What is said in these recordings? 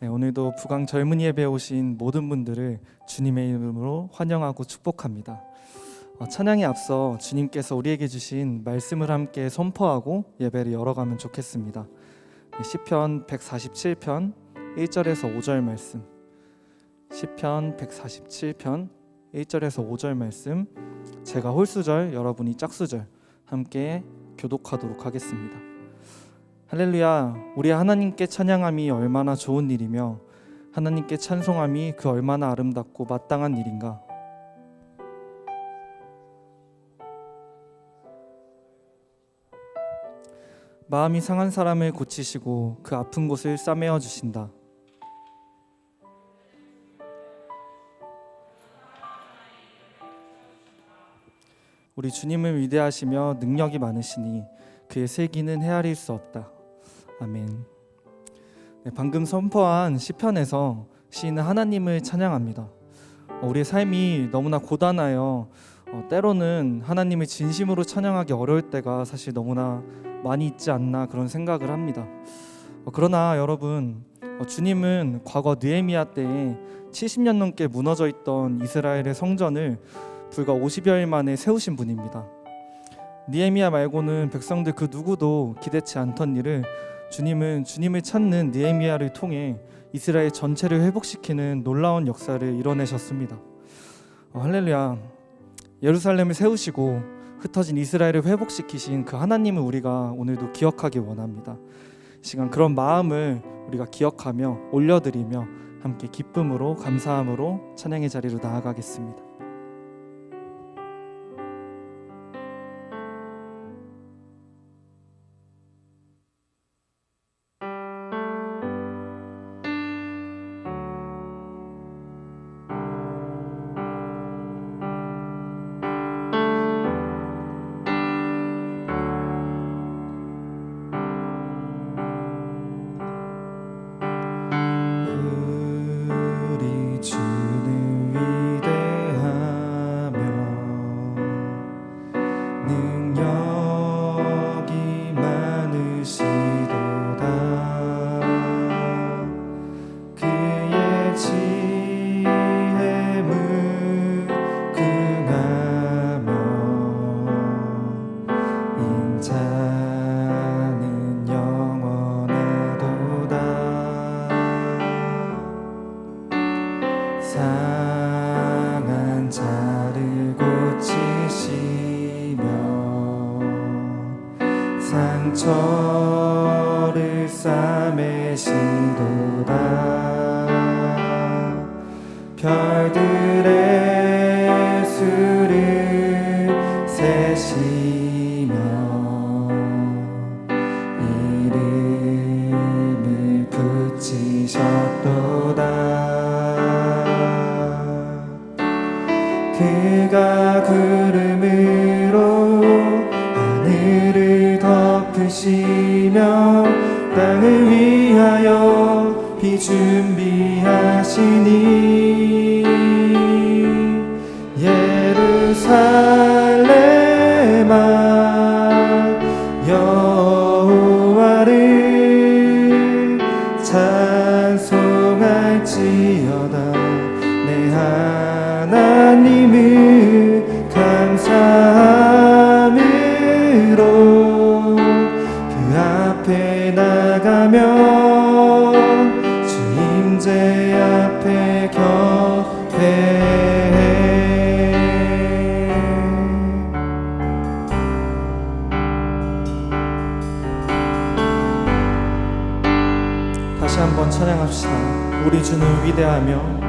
네, 오늘도 부강 젊은 예배 오신 모든 분들을 주님의 이름으로 환영하고 축복합니다. 어, 찬양에 앞서 주님께서 우리에게 주신 말씀을 함께 선포하고 예배를 열어가면 좋겠습니다. 네, 시편 147편 1절에서 5절 말씀. 시편 147편 1절에서 5절 말씀. 제가 홀수절, 여러분이 짝수절 함께 교독하도록 하겠습니다. 할렐루야, 우리 하나님께 찬양함이 얼마나 좋은 일이며 하나님께 찬송함이 그 얼마나 아름답고 마땅한 일인가. 마음이 상한 사람을 고치시고 그 아픈 곳을 싸매어 주신다. 우리 주님은 위대하시며 능력이 많으시니 그의 세기는 헤아릴 수 없다. 아멘. 네, 방금 선포한 시편에서 시인은 하나님을 찬양합니다. 어, 우리의 삶이 너무나 고단하여 어, 때로는 하나님을 진심으로 찬양하기 어려울 때가 사실 너무나 많이 있지 않나 그런 생각을 합니다. 어, 그러나 여러분 어, 주님은 과거 느헤미야 때에 70년 넘게 무너져 있던 이스라엘의 성전을 불과 50여일 만에 세우신 분입니다. 느헤미야 말고는 백성들 그 누구도 기대치 않던 일을 주님은 주님을 찾는 느헤미야를 통해 이스라엘 전체를 회복시키는 놀라운 역사를 이뤄내셨습니다. 어, 할렐루야. 예루살렘을 세우시고 흩어진 이스라엘을 회복시키신 그 하나님을 우리가 오늘도 기억하기 원합니다. 이 시간 그런 마음을 우리가 기억하며 올려드리며 함께 기쁨으로 감사함으로 찬양의 자리로 나아가겠습니다. 다시 한번 찬양합시다. 우리 주는 위대하며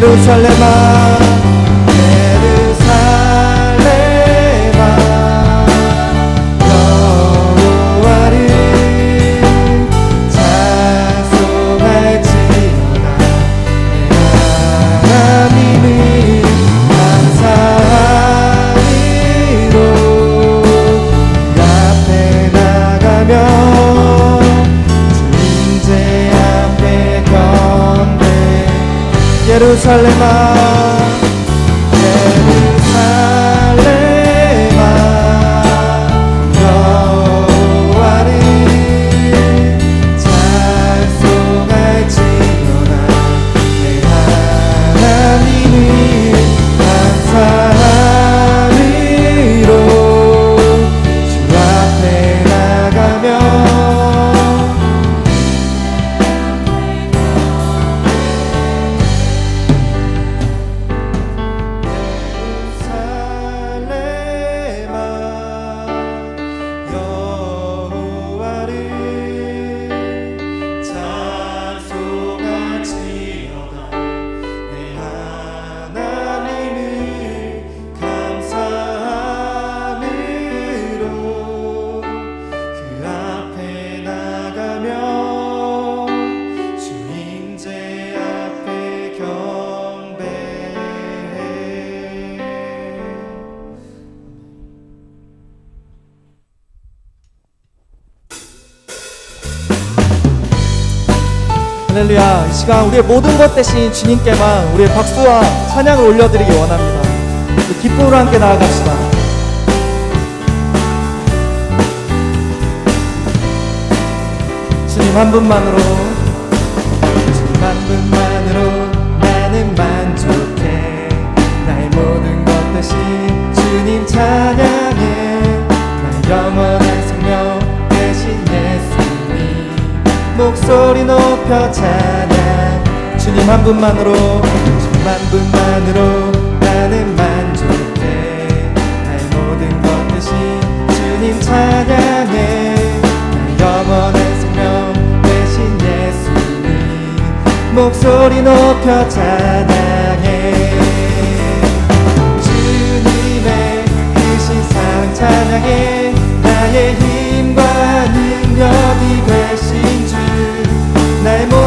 예 할렐루야. 이 시간 우리의 모든 것 대신 주님께만 우리의 박수와 찬양을 올려드리기 원합니다. 우리 기쁨으로 함께 나아갑시다. 주님 한 분만으로 목소리 높여 찬양. 주님 한 분만으로 주님 한 분만으로 나는 만족해. 나의 모든 것 대신 주님 찬양해. 나의 영원한 생명 대신 예수님. 목소리 높여 찬양해. 주님의 크신 사랑 찬양해. 나의 힘과 능력이 나의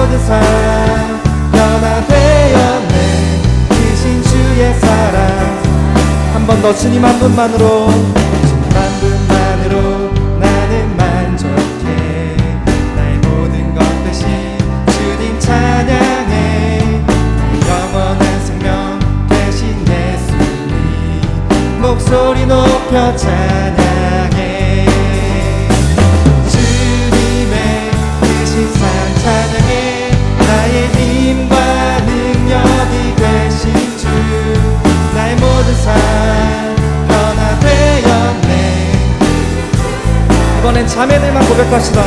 모든 삶 변화되었네. 크신 주의 사랑. 한 번 더 주님 한 분만으로 주님 한 분만으로 나는 만족해. 나의 모든 것 대신 주님 찬양해. 나의 영원한 생명 대신 예수님. 목소리 높여 찬양 자매들만 고백합시다.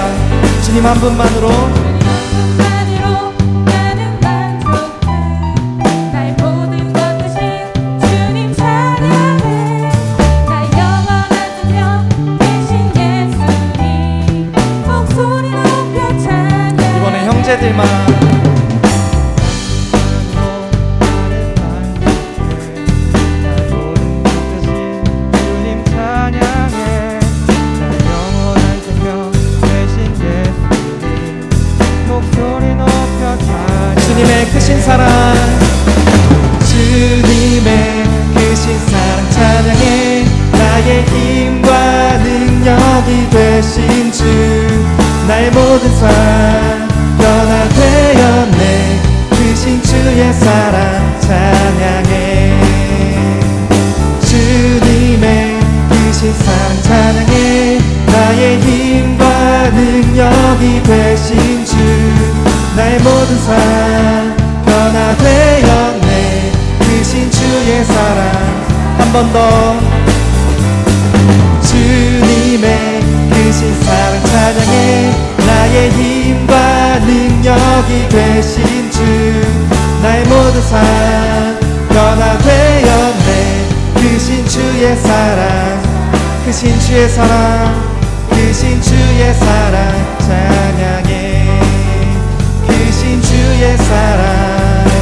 주님 한 분만으로 만으로 되신 주 나의 모든 삶 변화 되었네. 크신 주의 사랑 크신 주의 사랑 크신 주의 사랑 찬양해. 크신 주의 사랑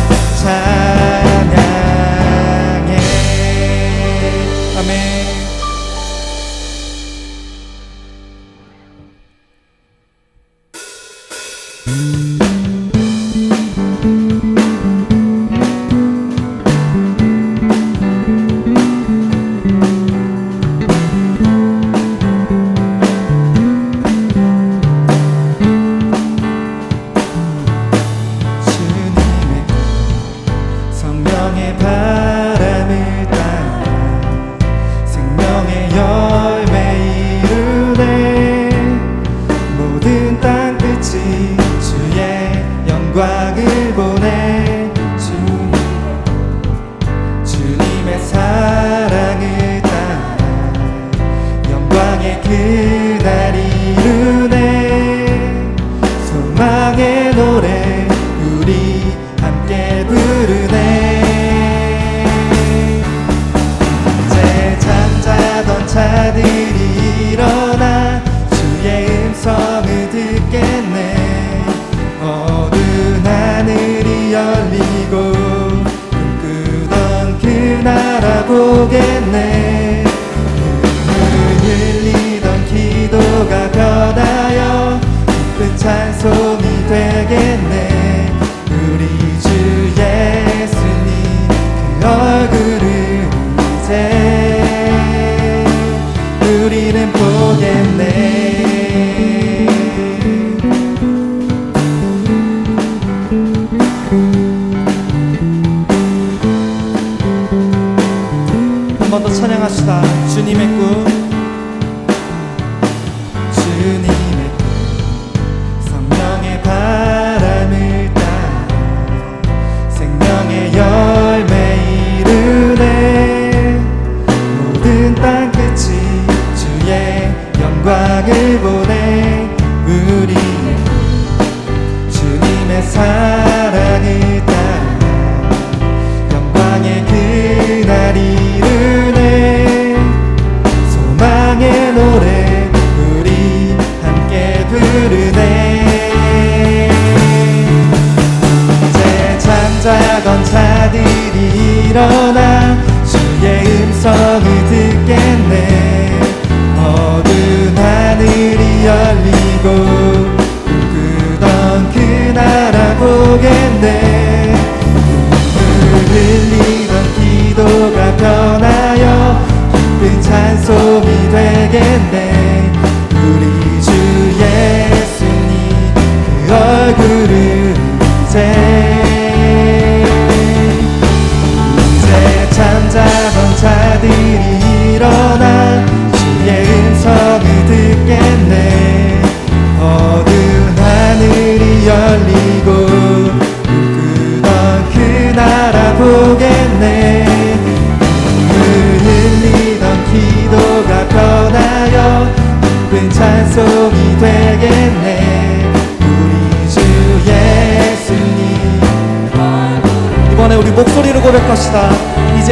나라 보겠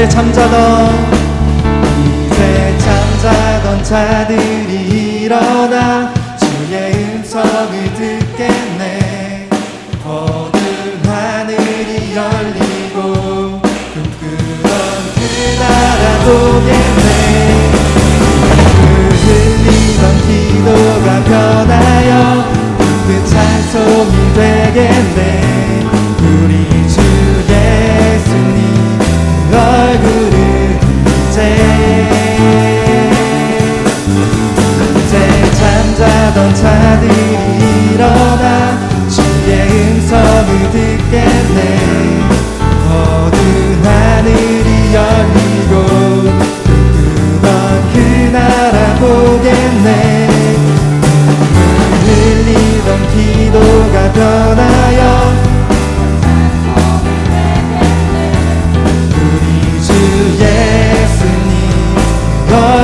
잠자다.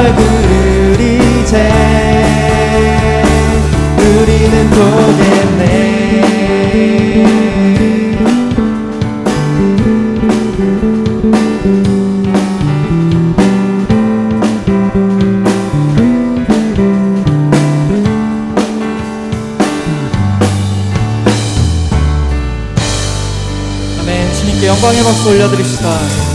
얼굴을 이제 우리는 보겠네. 아멘. 주님께 영광의 박수 올려드립시다.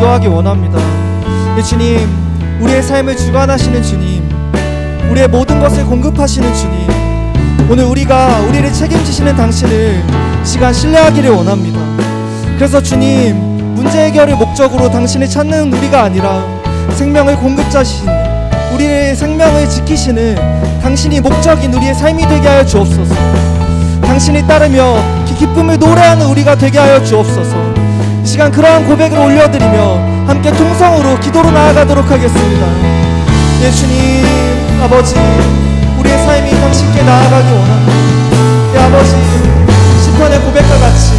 기도하기 원합니다. 예, 주님, 우리의 삶을 주관하시는 주님, 우리의 모든 것을 공급하시는 주님, 오늘 우리가 우리를 책임지시는 당신을 이 시간 신뢰하기를 원합니다. 그래서 주님, 문제 해결을 목적으로 당신을 찾는 우리가 아니라 생명을 공급자신 우리의 생명을 지키시는 당신이 목적인 우리의 삶이 되게 하여 주옵소서. 당신이 따르며 기- 기쁨을 노래하는 우리가 되게 하여 주옵소서. 이 시간 그러한 고백을 올려드리며 함께 통성으로 기도로 나아가도록 하겠습니다. 예 주님 아버지 우리의 삶이 당신께 나아가기 원합니다. 예 아버지 시편의 고백과 같이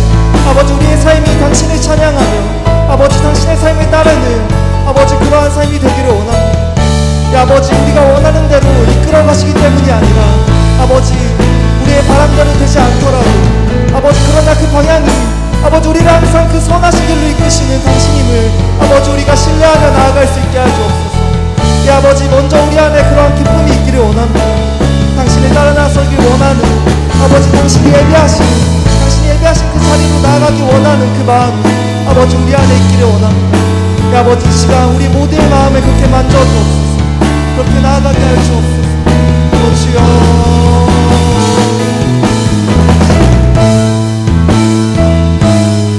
아버지 우리의 삶이 당신을 찬양하며 아버지 당신의 삶을 따르는 아버지 그러한 삶이 되기를 원합니다. 예, 아버지 우리가 원하는 대로 이끌어 가시기 때문이 아니라 아버지 우리의 바람대로 되지 않더라도 아버지 그러나 그 방향이 아버지 우리를 항상 그 선하신 길로 이끄시는 당신임을 아버지 우리가 신뢰하며 나아갈 수 있게 하시옵소서. 예 아버지 먼저 우리 안에 그러한 기쁨이 있기를 원합니다. 당신을 따라 나서길 원하는 아버지 당신이 예배하신 당신이 예배하신 그 자리로 나아가기 원하는 그 마음 아버지 우리 안에 있기를 원합니다. 예 아버지 이 시간 우리 모두의 마음을 그렇게 만져주옵소서. 그렇게 나아가게 하여 주옵소서. 오 주여